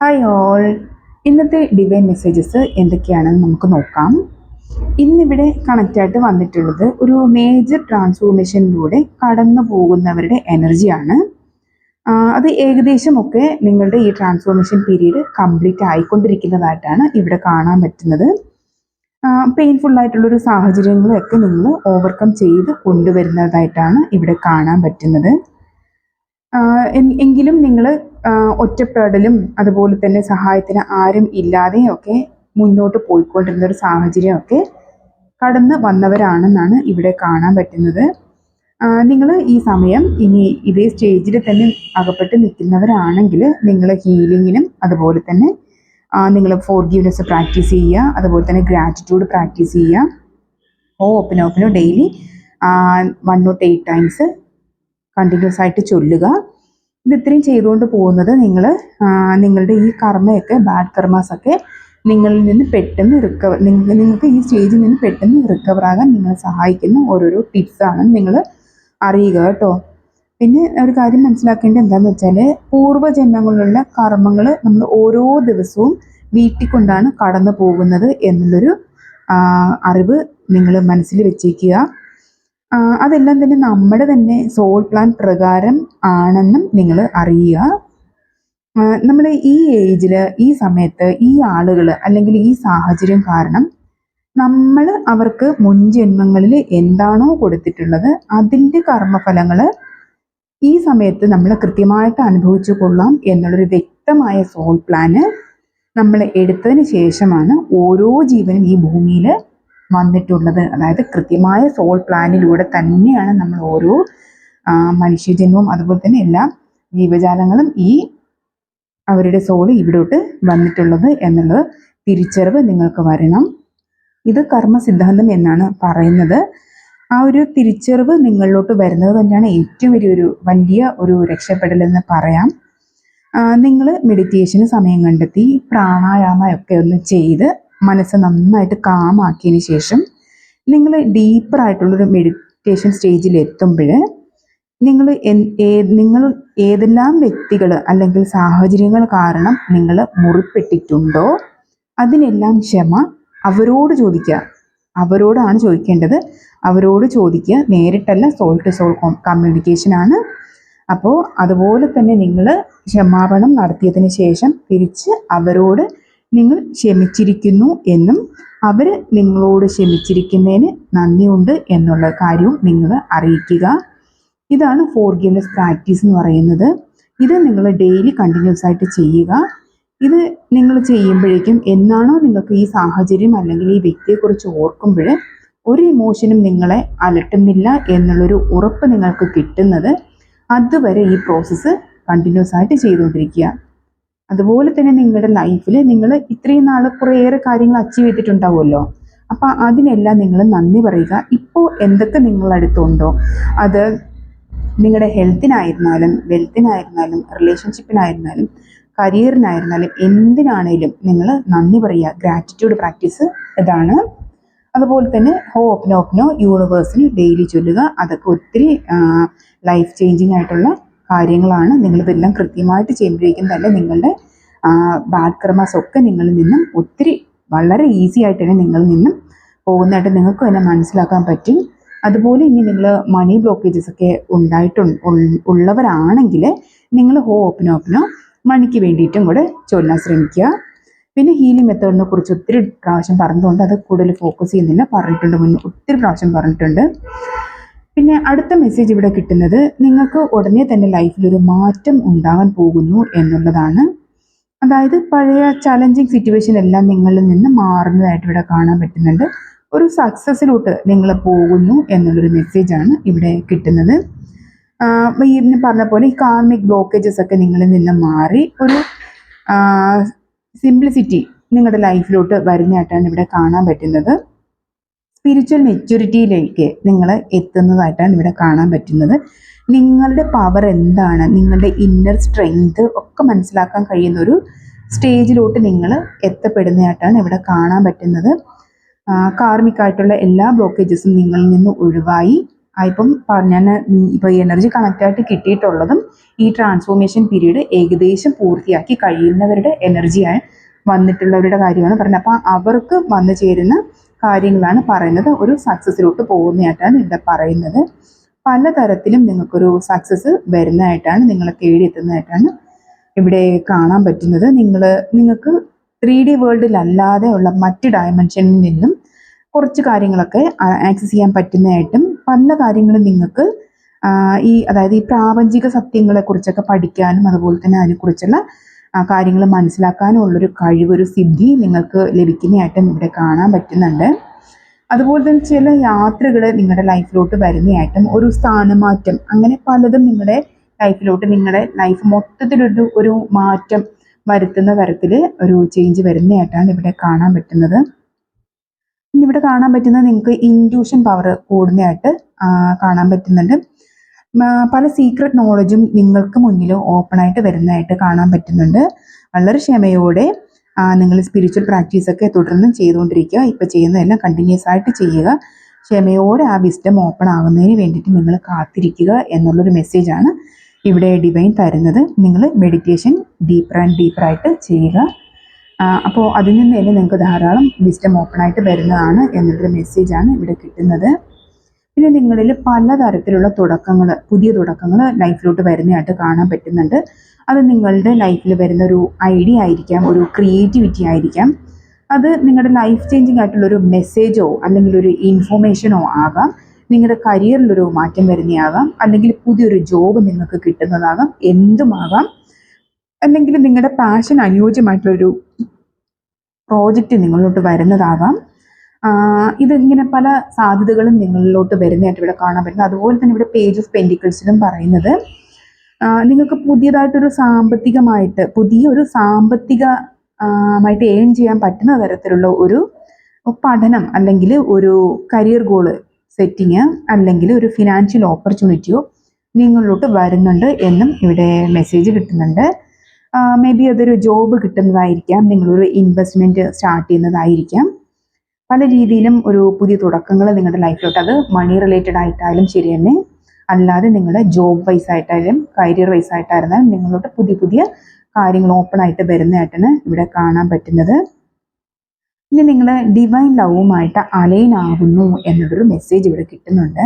Hi all ഇന്നത്തെ divine messages എന്തൊക്കെയാണെന്ന് നമുക്ക് നോക്കാം. ഇന്നിവിടെ കണക്റ്റായിട്ട് വന്നിട്ടുള്ളത് ഒരു മേജർ ട്രാൻസ്ഫോർമേഷനിലൂടെ കടന്നു പോകുന്നവരുടെ എനർജിയാണ് അത് ഏകദേശമൊക്കെ നിങ്ങളുടെ ഈ ട്രാൻസ്ഫോർമേഷൻ പീരീഡ് കംപ്ലീറ്റ് ആയിക്കൊണ്ടിരിക്കുന്നതായിട്ടാണ് ഇവിടെ കാണാൻ പറ്റുന്നത്. പെയിൻഫുൾ ആയിട്ടുള്ളൊരു സാഹചര്യങ്ങളൊക്കെ നിങ്ങൾ ഓവർകം ചെയ്ത് കൊണ്ടുവരുന്നതായിട്ടാണ് ഇവിടെ കാണാൻ പറ്റുന്നത്. എങ്കിലും നിങ്ങൾ ഒറ്റപ്പെടലും അതുപോലെ തന്നെ സഹായത്തിന് ആരും ഇല്ലാതെയൊക്കെ മുന്നോട്ട് പോയിക്കൊണ്ടിരുന്ന ഒരു സാഹചര്യമൊക്കെ കടന്ന് വന്നവരാണെന്നാണ് ഇവിടെ കാണാൻ പറ്റുന്നത്. നിങ്ങൾ ഈ സമയം ഇനി ഇതേ സ്റ്റേജിൽ തന്നെ അകപ്പെട്ട് നിൽക്കുന്നവരാണെങ്കിൽ നിങ്ങൾ ഹീലിങ്ങിനും അതുപോലെ തന്നെ നിങ്ങൾ ഫോർഗീവ്നെസ് പ്രാക്ടീസ് ചെയ്യുക അതുപോലെ തന്നെ ഗ്രാറ്റിറ്റ്യൂഡ് പ്രാക്ടീസ് ചെയ്യുക. ഓ ഓപ്പനോ daily one nought eight times continuous ആയിട്ട് ചൊല്ലുക. ഇത് ഇത്രയും ചെയ്തുകൊണ്ട് പോകുന്നത് നിങ്ങൾ നിങ്ങളുടെ ഈ കർമ്മയൊക്കെ ബാഡ് കർമാസൊക്കെ നിങ്ങളിൽ നിന്ന് പെട്ടെന്ന് റിക്കവർ നിങ്ങൾക്ക് ഈ സ്റ്റേജിൽ നിന്ന് പെട്ടെന്ന് റിക്കവർ ആകാൻ നിങ്ങളെ സഹായിക്കുന്ന ഓരോരോ ടിപ്സാണ് നിങ്ങൾ അറിയുക കേട്ടോ. പിന്നെ ഒരു കാര്യം മനസ്സിലാക്കേണ്ടത് എന്താണെന്ന് വെച്ചാൽ പൂർവജന്മങ്ങളിലുള്ള കർമ്മങ്ങൾ നമ്മൾ ഓരോ ദിവസവും വീട്ടിക്കൊണ്ടാണ് കടന്നു പോകുന്നത് എന്നുള്ളൊരു അറിവ് നിങ്ങൾ മനസ്സിൽ വെച്ചേക്കുക. അതെല്ലാം തന്നെ നമ്മുടെ തന്നെ സോൾ പ്ലാൻ പ്രകാരം ആണെന്നും നിങ്ങൾ അറിയുക. നമ്മൾ ഈ ഏജിൽ ഈ സമയത്ത് ഈ ആളുകൾ അല്ലെങ്കിൽ ഈ സാഹചര്യം കാരണം നമ്മൾ അവർക്ക് മുൻ ജന്മങ്ങളിൽ എന്താണോ കൊടുത്തിട്ടുള്ളത് അതിന്റെ കർമ്മഫലങ്ങൾ ഈ സമയത്ത് നമ്മൾ കൃത്യമായിട്ട് അനുഭവിച്ചു കൊള്ളാം എന്നുള്ളൊരു വ്യക്തമായ സോൾ പ്ലാന് നമ്മൾ എടുത്തതിന് ശേഷമാണ് ഓരോ ജീവനും ഈ ഭൂമിയിൽ വന്നിട്ടുള്ളത്. അതായത് കൃത്യമായ സോൾ പ്ലാനിലൂടെ തന്നെയാണ് നമ്മൾ ഓരോ മനുഷ്യജന്മവും അതുപോലെ തന്നെ എല്ലാ ജീവജാലങ്ങളും ഈ അവരുടെ സോൾ ഇവിടോട്ട് വന്നിട്ടുള്ളത് എന്നുള്ളത് തിരിച്ചറിവ് നിങ്ങൾക്ക് വരണം. ഇത് കർമ്മ സിദ്ധാന്തം എന്നാണ് പറയുന്നത്. ആ ഒരു തിരിച്ചറിവ് നിങ്ങളിലോട്ട് വരുന്നത് തന്നെയാണ് ഏറ്റവും വലിയൊരു വലിയ ഒരു രക്ഷപ്പെടലെന്ന് പറയാം. നിങ്ങൾ മെഡിറ്റേഷന് സമയം കണ്ടെത്തി പ്രാണായാമമൊക്കെ ഒന്ന് ചെയ്ത് മനസ്സ് നന്നായിട്ട് കാമാക്കിയതിന് ശേഷം നിങ്ങൾ ഡീപ്പറായിട്ടുള്ളൊരു മെഡിറ്റേഷൻ സ്റ്റേജിൽ എത്തുമ്പോൾ നിങ്ങൾ നിങ്ങൾ ഏതെല്ലാം വ്യക്തികൾ അല്ലെങ്കിൽ സാഹചര്യങ്ങൾ കാരണം നിങ്ങൾ മുറിപ്പെട്ടിട്ടുണ്ടോ അതിനെല്ലാം ക്ഷമ അവരോട് ചോദിക്കുക. അവരോടാണ് ചോദിക്കേണ്ടത്. അവരോട് ചോദിക്കുക. നേരിട്ടല്ല സോൾ ടു സോൾ കമ്മ്യൂണിക്കേഷനാണ് അപ്പോൾ അതുപോലെ തന്നെ നിങ്ങൾ ക്ഷമാപണം നടത്തിയതിന് ശേഷം തിരിച്ച് അവരോട് നിങ്ങൾ ക്ഷമിച്ചിരിക്കുന്നു എന്നും അവർ നിങ്ങളോട് ക്ഷമിച്ചിരിക്കുന്നതിന് നന്ദിയുണ്ട് എന്നുള്ള കാര്യവും നിങ്ങൾ അറിയിക്കുക. ഇതാണ് ഫോർ ഫോർഗിവ്നെസ് പ്രാക്ടീസ് എന്ന് പറയുന്നത്. ഇത് നിങ്ങൾ ഡെയിലി കണ്ടിന്യൂസ് ആയിട്ട് ചെയ്യുക. ഇത് നിങ്ങൾ ചെയ്യുമ്പോഴേക്കും എന്നാണോ നിങ്ങൾക്ക് ഈ സാഹചര്യം അല്ലെങ്കിൽ ഈ വ്യക്തിയെക്കുറിച്ച് ഓർക്കുമ്പോൾ ഒരു ഇമോഷനും നിങ്ങളെ അലട്ടുന്നില്ല എന്നുള്ളൊരു ഉറപ്പ് നിങ്ങൾക്ക് കിട്ടുന്നത്. അതുവരെ ഈ പ്രോസസ്സ് കണ്ടിന്യൂസ് ആയിട്ട് ചെയ്തുകൊണ്ടിരിക്കുക. അതുപോലെ തന്നെ നിങ്ങളുടെ ലൈഫിൽ നിങ്ങൾ ഇത്രയും നാൾ കുറേയേറെ കാര്യങ്ങൾ അച്ചീവ് ചെയ്തിട്ടുണ്ടാവുമല്ലോ. അപ്പം അതിനെല്ലാം നിങ്ങൾ നന്ദി പറയുക. ഇപ്പോൾ എന്തൊക്കെ നിങ്ങളുടെ അടുത്തുണ്ടോ? അത് നിങ്ങളുടെ ഹെൽത്തിനായിരുന്നാലും വെൽത്തിനായിരുന്നാലും റിലേഷൻഷിപ്പിനായിരുന്നാലും കരിയറിനായിരുന്നാലും എന്തിനാണേലും നിങ്ങൾ നന്ദി പറയുക. ഗ്രാറ്റിറ്റ്യൂഡ് പ്രാക്ടീസ് ഇതാണ്. അതുപോലെ തന്നെ ഹോപ്നോപ്നോ ഓപ്നോ യൂണിവേഴ്സിൽ ഡെയിലി ചൊല്ലുക. അതൊക്കെ ഒത്തിരി ലൈഫ് ചേഞ്ചിങ് ആയിട്ടുള്ള കാര്യങ്ങളാണ് നിങ്ങളിതെല്ലാം കൃത്യമായിട്ട് ചെയ്യുമ്പോഴേക്കും തന്നെ നിങ്ങളുടെ ബാഡ് ഒക്കെ നിങ്ങളിൽ നിന്നും ഒത്തിരി വളരെ ഈസി ആയിട്ട് തന്നെ നിങ്ങളിൽ നിന്നും പോകുന്നതായിട്ട് നിങ്ങൾക്ക് തന്നെ മനസ്സിലാക്കാൻ പറ്റും. അതുപോലെ ഇനി നിങ്ങൾ മണി ബ്ലോക്കേജസ് ഒക്കെ ഉണ്ടായിട്ട് ഉള്ളവരാണെങ്കിൽ നിങ്ങൾ ഹോ ഓപ്പനോ ഓപ്പനോ മണിക്ക് വേണ്ടിയിട്ടും കൂടെ ചൊല്ലാൻ ശ്രമിക്കുക. പിന്നെ ഹീലിംഗ് മെത്തേഡിനെ കുറിച്ച് ഒത്തിരി പ്രാവശ്യം പറഞ്ഞതുകൊണ്ട് അത് കൂടുതൽ ഫോക്കസ് ചെയ്യുന്നില്ല. പറഞ്ഞിട്ടുണ്ട് മുന്നേ ഒത്തിരി പ്രാവശ്യം പറഞ്ഞിട്ടുണ്ട്. പിന്നെ അടുത്ത മെസ്സേജ് ഇവിടെ കിട്ടുന്നത് നിങ്ങൾക്ക് ഉടനെ തന്നെ ലൈഫിൽ ഒരു മാറ്റം ഉണ്ടാവാൻ പോകുന്നു എന്നുള്ളതാണ്. അതായത് പഴയ ചലഞ്ചിങ് സിറ്റുവേഷൻ എല്ലാം നിങ്ങളിൽ നിന്ന് മാറുന്നതായിട്ട് ഇവിടെ കാണാൻ പറ്റുന്നുണ്ട്. ഒരു സക്സസ്സിലോട്ട് നിങ്ങൾ പോകുന്നു എന്നുള്ളൊരു മെസ്സേജാണ് ഇവിടെ കിട്ടുന്നത്. ഈ പറഞ്ഞ പോലെ ഈ കാർമിക് ബ്ലോക്കേജസ് ഒക്കെ നിങ്ങളിൽ നിന്ന് മാറി ഒരു സിംപ്ലിസിറ്റി നിങ്ങളുടെ ലൈഫിലോട്ട് വരുന്നതായിട്ടാണ് ഇവിടെ കാണാൻ പറ്റുന്നത്. സ്പിരിച്വൽ മെച്യൂരിറ്റിയിലേക്ക് നിങ്ങൾ എത്തുന്നതായിട്ടാണ് ഇവിടെ കാണാൻ പറ്റുന്നത്. നിങ്ങളുടെ പവർ എന്താണ്? നിങ്ങളുടെ ഇന്നർ സ്ട്രെങ്ത് ഒക്കെ മനസ്സിലാക്കാൻ കഴിയുന്ന ഒരു സ്റ്റേജിലോട്ട് നിങ്ങൾ എത്തപ്പെടുന്നതായിട്ടാണ് ഇവിടെ കാണാൻ പറ്റുന്നത്. കാർമികമായിട്ടുള്ള എല്ലാ ബ്ലോക്കേജസും നിങ്ങളിൽ നിന്ന് ഒഴിവായി. ഇപ്പം ഞാൻ ഇപ്പോൾ എനർജി കണക്റ്റായിട്ട് കിട്ടിയിട്ടുള്ളതും ഈ ട്രാൻസ്ഫോർമേഷൻ പീരീഡ് ഏകദേശം പൂർത്തിയാക്കി കഴിയുന്നവരുടെ എനർജിയായി വന്നിട്ടുള്ളവരുടെ കാര്യമാണ് പറയുന്നത് അപ്പോൾ അവർക്ക് വന്നു ചേരുന്ന കാര്യങ്ങളാണ് പറയുന്നത്. ഒരു സക്സസ്സിലോട്ട് പോകുന്നതായിട്ടാണ് ഇവിടെ പറയുന്നത്. പലതരത്തിലും നിങ്ങൾക്കൊരു സക്സസ് വരുന്നതായിട്ടാണ് നിങ്ങളെ തേടിയെത്തുന്നതായിട്ടാണ് ഇവിടെ കാണാൻ പറ്റുന്നത്. നിങ്ങൾ നിങ്ങൾക്ക് ത്രീ ഡി വേൾഡിലല്ലാതെ ഉള്ള മറ്റ് ഡയമെൻഷനിൽ നിന്നും കുറച്ച് കാര്യങ്ങളൊക്കെ ആക്സസ് ചെയ്യാൻ പറ്റുന്നതായിട്ടും പല കാര്യങ്ങളും നിങ്ങൾക്ക് ഈ അതായത് ഈ പ്രാപഞ്ചിക സത്യങ്ങളെക്കുറിച്ചൊക്കെ പഠിക്കാനും അതുപോലെ തന്നെ അതിനെക്കുറിച്ചുള്ള കാര്യങ്ങൾ മനസ്സിലാക്കാനും ഉള്ളൊരു കഴിവ് ഒരു സിദ്ധി നിങ്ങൾക്ക് ലഭിക്കുന്നതായിട്ടും ഇവിടെ കാണാൻ പറ്റുന്നുണ്ട്. അതുപോലെ തന്നെ ചില യാത്രകൾ നിങ്ങളുടെ ലൈഫിലോട്ട് വരുന്നതായിട്ടും ഒരു സ്ഥാനമാറ്റം അങ്ങനെ പലതും നിങ്ങളുടെ ലൈഫിലോട്ട് നിങ്ങളുടെ ലൈഫ് മൊത്തത്തിലൊരു ഒരു മാറ്റം വരുത്തുന്ന തരത്തിൽ ഒരു ചേഞ്ച് വരുന്നതായിട്ടാണ് ഇവിടെ കാണാൻ പറ്റുന്നത്. ഇവിടെ കാണാൻ പറ്റുന്നത് നിങ്ങൾക്ക് ഇൻഡ്യൂഷൻ പവർ കൂടുന്നതായിട്ട് കാണാൻ പറ്റുന്നുണ്ട്. പല സീക്രട്ട് നോളജും നിങ്ങൾക്ക് മുന്നിൽ ഓപ്പണായിട്ട് വരുന്നതായിട്ട് കാണാൻ പറ്റുന്നുണ്ട്. വളരെ ക്ഷമയോടെ നിങ്ങൾ സ്പിരിച്വൽ പ്രാക്ടീസൊക്കെ തുടർന്ന് ചെയ്തുകൊണ്ടിരിക്കുക. ഇപ്പോൾ ചെയ്യുന്നതെല്ലാം കണ്ടിന്യൂസ് ആയിട്ട് ചെയ്യുക. ക്ഷമയോടെ ആ വിസ്റ്റം ഓപ്പൺ ആകുന്നതിന് വേണ്ടിയിട്ട് നിങ്ങൾ കാത്തിരിക്കുക എന്നുള്ളൊരു മെസ്സേജാണ് ഇവിടെ ഡിവൈൻ തരുന്നത്. നിങ്ങൾ മെഡിറ്റേഷൻ ഡീപ്പർ ആൻഡ് ഡീപ്പറായിട്ട് ചെയ്യുക. അപ്പോൾ അതിൽ നിന്ന് തന്നെ നിങ്ങൾക്ക് ധാരാളം വിസ്ഡം ഓപ്പണായിട്ട് വരുന്നതാണ് എന്നുള്ളൊരു മെസ്സേജാണ് ഇവിടെ കിട്ടുന്നത്. പിന്നെ നിങ്ങളിൽ പലതരത്തിലുള്ള തുടക്കങ്ങൾ പുതിയ തുടക്കങ്ങൾ ലൈഫിലോട്ട് വരുന്നതായിട്ട് കാണാൻ പറ്റുന്നുണ്ട്. അത് നിങ്ങളുടെ ലൈഫിൽ വരുന്ന ഒരു ഐഡിയ ആയിരിക്കാം ഒരു ക്രിയേറ്റിവിറ്റി ആയിരിക്കാം. അത് നിങ്ങളുടെ ലൈഫ് ചേഞ്ചിങ് ആയിട്ടുള്ള ഒരു മെസ്സേജോ അല്ലെങ്കിൽ ഒരു ഇൻഫോർമേഷനോ ആകാം. നിങ്ങളുടെ കരിയറിലൊരു മാറ്റം വരുന്നതാകാം. അല്ലെങ്കിൽ പുതിയൊരു ജോബ് നിങ്ങൾക്ക് കിട്ടുന്നതാകാം. എന്തുമാകാം അല്ലെങ്കിൽ നിങ്ങളുടെ പാഷൻ അനുയോജ്യമായിട്ടുള്ളൊരു പ്രോജക്റ്റ് നിങ്ങളിലോട്ട് വരുന്നതാകാം. ഇതിങ്ങനെ പല സാധ്യതകളും നിങ്ങളിലോട്ട് വരുന്നതായിട്ട് ഇവിടെ കാണാൻ പറ്റുന്നത്. അതുപോലെ തന്നെ ഇവിടെ പേജ് ഓഫ് പെന്റിക്കിൾസിലും പറയുന്നത് നിങ്ങൾക്ക് പുതിയതായിട്ടൊരു സാമ്പത്തികമായിട്ട് പുതിയൊരു സാമ്പത്തികമായിട്ട് മായിട്ട് ഏൺ ചെയ്യാൻ പറ്റുന്ന തരത്തിലുള്ള ഒരു പഠനം അല്ലെങ്കിൽ ഒരു കരിയർ ഗോൾ സെറ്റിങ് അല്ലെങ്കിൽ ഒരു ഫിനാൻഷ്യൽ ഓപ്പർച്യൂണിറ്റിയോ നിങ്ങളിലോട്ട് വരുന്നുണ്ട് എന്നും ഇവിടെ മെസ്സേജ് കിട്ടുന്നുണ്ട്. മേ ബി അതൊരു ജോബ് കിട്ടുന്നതായിരിക്കാം നിങ്ങളൊരു ഇൻവെസ്റ്റ്മെന്റ് സ്റ്റാർട്ട് ചെയ്യുന്നതായിരിക്കാം. പല രീതിയിലും ഒരു പുതിയ തുടക്കങ്ങൾ നിങ്ങളുടെ ലൈഫിലോട്ട് അത് മണി റിലേറ്റഡ് ആയിട്ടായാലും ശരി തന്നെ. അല്ലാതെ നിങ്ങളുടെ ജോബ് വൈസ് ആയിട്ടായാലും കരിയർ വൈസ് ആയിട്ടായിരുന്നാലും നിങ്ങളോട്ട് പുതിയ പുതിയ കാര്യങ്ങൾ ഓപ്പൺ ആയിട്ട് വരുന്നതായിട്ടാണ് ഇവിടെ കാണാൻ പറ്റുന്നത്. ഇനി നിങ്ങൾ ഡിവൈൻ ലവുമായിട്ട് അലൈൻ ആകുന്നു എന്നൊരു മെസ്സേജ് ഇവിടെ കിട്ടുന്നുണ്ട്.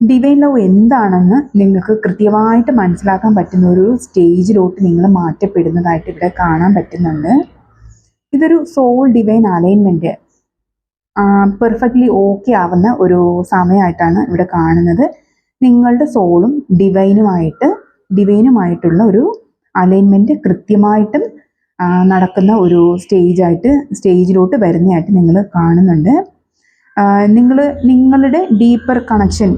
ഡിവൈൻ ലവ് എന്താണെന്ന് നിങ്ങൾക്ക് കൃത്യമായിട്ട് മനസ്സിലാക്കാൻ പറ്റുന്ന ഒരു സ്റ്റേജിലോട്ട് നിങ്ങൾ മാറ്റപ്പെടുന്നതായിട്ട് ഇവിടെ കാണാൻ പറ്റുന്നുണ്ട്. ഇതൊരു soul divine alignment perfectly okay ആവുന്ന ഒരു സമയമായിട്ടാണ് ഇവിടെ കാണുന്നത്. നിങ്ങളുടെ സോളും ഡിവൈനുമായിട്ട് ഡിവൈനുമായിട്ടുള്ള ഒരു അലൈൻമെന്റ് കൃത്യമായിട്ടും നടക്കുന്ന ഒരു സ്റ്റേജായിട്ട് സ്റ്റേജിലോട്ട് വരുന്നതായിട്ട് നിങ്ങൾ കാണുന്നുണ്ട്. നിങ്ങൾ നിങ്ങളുടെ ഡീപ്പർ കണക്ഷൻ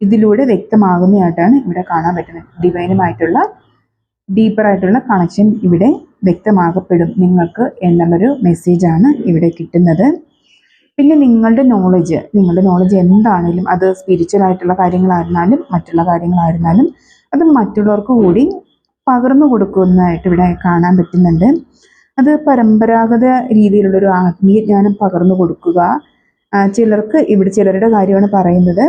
ഇതിലൂടെ വ്യക്തമാകുന്നതായിട്ടാണ് ഇവിടെ കാണാൻ പറ്റുന്നത്. ഡിവൈനുമായിട്ടുള്ള ഡീപ്പറായിട്ടുള്ള കണക്ഷൻ ഇവിടെ വ്യക്തമാകപ്പെടും നിങ്ങൾക്ക് എന്നുള്ളൊരു മെസ്സേജാണ് ഇവിടെ കിട്ടുന്നത്. പിന്നെ നിങ്ങളുടെ നോളജ് നിങ്ങളുടെ നോളജ് എന്താണെങ്കിലും അത് സ്പിരിച്വൽ ആയിട്ടുള്ള കാര്യങ്ങളായിരുന്നാലും മറ്റുള്ള കാര്യങ്ങളായിരുന്നാലും അത് മറ്റുള്ളവർക്ക് കൂടി പകർന്നു കൊടുക്കുന്നതായിട്ട് ഇവിടെ കാണാൻ പറ്റുന്നുണ്ട്. അത് പരമ്പരാഗത രീതിയിലുള്ളൊരു ആത്മീയ ജ്ഞാനം പകർന്നു കൊടുക്കുക. ചിലർക്ക് ഇവിടെ ചിലരുടെ കാര്യമാണ് പറയുന്നത്.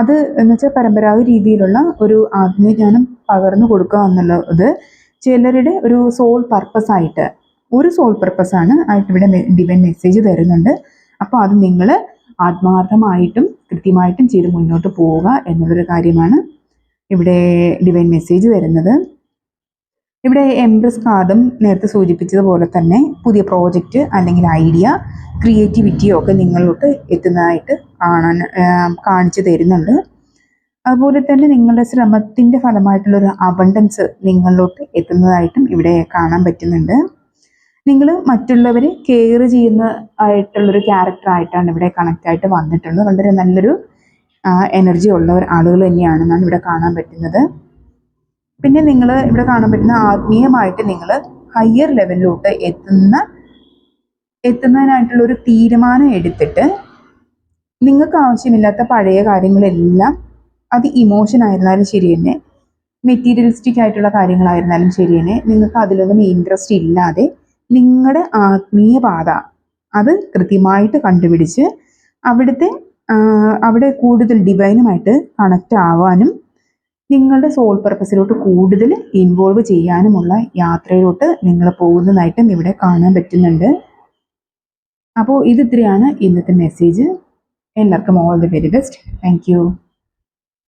അത് എന്ന് വെച്ചാൽ പരമ്പരാഗത രീതിയിലുള്ള ഒരു ആത്മീയ ജ്ഞാനം പകർന്നു കൊടുക്കുക എന്നുള്ളത് ചിലരുടെ ഒരു സോൾ പർപ്പസ് ആയിട്ട് ഒരു സോൾ പർപ്പസ് ആണ് ആയിട്ട് ഇവിടെ ഡിവൈൻ മെസ്സേജ് തരുന്നുണ്ട്. അപ്പോൾ അത് നിങ്ങൾ ആത്മാർത്ഥമായിട്ടും കൃത്യമായിട്ടും ചെയ്ത് മുന്നോട്ട് പോവുക എന്നുള്ളൊരു കാര്യമാണ് ഇവിടെ ഡിവൈൻ മെസ്സേജ് വരുന്നത് ഇവിടെ എംപ്രസ് കാർഡും നേരത്തെ സൂചിപ്പിച്ചതുപോലെ തന്നെ പുതിയ പ്രോജക്റ്റ് അല്ലെങ്കിൽ ഐഡിയ ക്രിയേറ്റിവിറ്റിയോ ഒക്കെ നിങ്ങളിലോട്ട് എത്തുന്നതായിട്ട് കാണാൻ കാണിച്ചു തരുന്നുണ്ട്. അതുപോലെ തന്നെ നിങ്ങളുടെ ശ്രമത്തിന്റെ ഫലമായിട്ടുള്ളൊരു അബണ്ടൻസ് നിങ്ങളിലോട്ട് എത്തുന്നതായിട്ടും ഇവിടെ കാണാൻ പറ്റുന്നുണ്ട്. നിങ്ങൾ മറ്റുള്ളവരെ കെയർ ചെയ്യുന്ന ആയിട്ടുള്ളൊരു ക്യാരക്ടറായിട്ടാണ് ഇവിടെ കണക്റ്റ് ആയിട്ട് വന്നിട്ടുള്ളത്. വളരെ നല്ലൊരു എനർജി ഉള്ള ഒരു ആളുകൾ തന്നെയാണെന്നാണ് ഇവിടെ കാണാൻ പറ്റുന്നത്. പിന്നെ നിങ്ങൾ ഇവിടെ കാണാൻ പറ്റുന്ന ആത്മീയമായിട്ട് നിങ്ങൾ ഹയർ ലെവലിലോട്ട് എത്തുന്ന എത്തുന്നതിനായിട്ടുള്ള ഒരു തീരുമാനം എടുത്തിട്ട് നിങ്ങൾക്ക് ആവശ്യമില്ലാത്ത പഴയ കാര്യങ്ങളെല്ലാം അത് ഇമോഷൻ ആയിരുന്നാലും ശരി തന്നെ. മെറ്റീരിയലിസ്റ്റിക് ആയിട്ടുള്ള കാര്യങ്ങളായിരുന്നാലും ശരി തന്നെ. നിങ്ങൾക്ക് അതിലൊന്നും ഇൻട്രസ്റ്റ് ഇല്ലാതെ നിങ്ങളുടെ ആത്മീയ പാത അത് കൃത്യമായിട്ട് കണ്ടുപിടിച്ച് അവിടുത്തെ അവിടെ കൂടുതൽ ഡിവൈനുമായിട്ട് കണക്റ്റ് ആവാനും നിങ്ങളുടെ സോൾ പർപ്പസിലോട്ട് കൂടുതൽ ഇൻവോൾവ് ചെയ്യാനുമുള്ള യാത്രയിലോട്ട് നിങ്ങൾ പോകുന്നതായിട്ടും ഇവിടെ കാണാൻ പറ്റുന്നുണ്ട്. അപ്പോൾ ഇത് ഇത്രയാണ് ഇന്നത്തെ മെസ്സേജ് എല്ലാവർക്കും all the very best thank